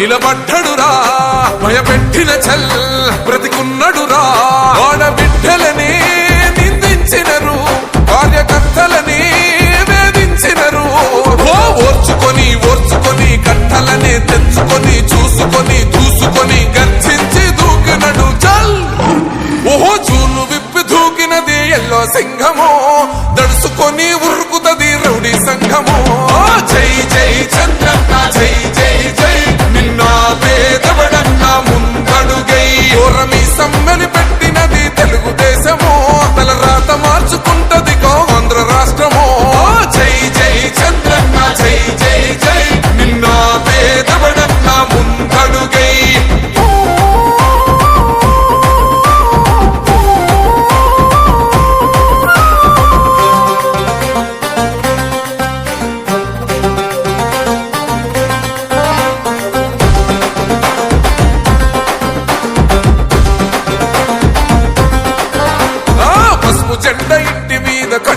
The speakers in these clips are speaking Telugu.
నిలబడ్డడురా భయపెట్టిన చల్ బ్రతికున్నడురా. ఆడబిడ్డలని నిందించినరు కార్యకర్తలని వేధించినరు. ఓ ఓర్చుకొని ఓర్చుకొని కట్టలనే తెంచుకొని చూసుకొని దూసుకొని గర్జించి దూకినడు చల్ ఓహో చూలు విప్పి దూకినది ఎల్లో సింహము దడుసుకొని ఉరుకుతది రౌడీ సంఘము. జై జై చంద్రన్న జై జై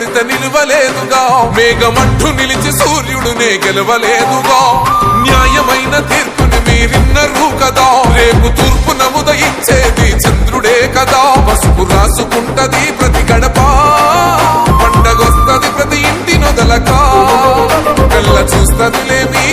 కేసు నిలవలేదుగా. మేఘమట్టు నిలిచి సూర్యుడునే గెలవలేదుగా. న్యాయమైన తీర్పుని మీరిన్నరు కదా. రేపు తూర్పున నముదయించేది చంద్రుడే కదా. పసుపు రాసుకుంటది ప్రతి గడప. పండగొస్తది ప్రతి ఇంటి నొదలక. కళ్ళ చూస్తదిలే మీ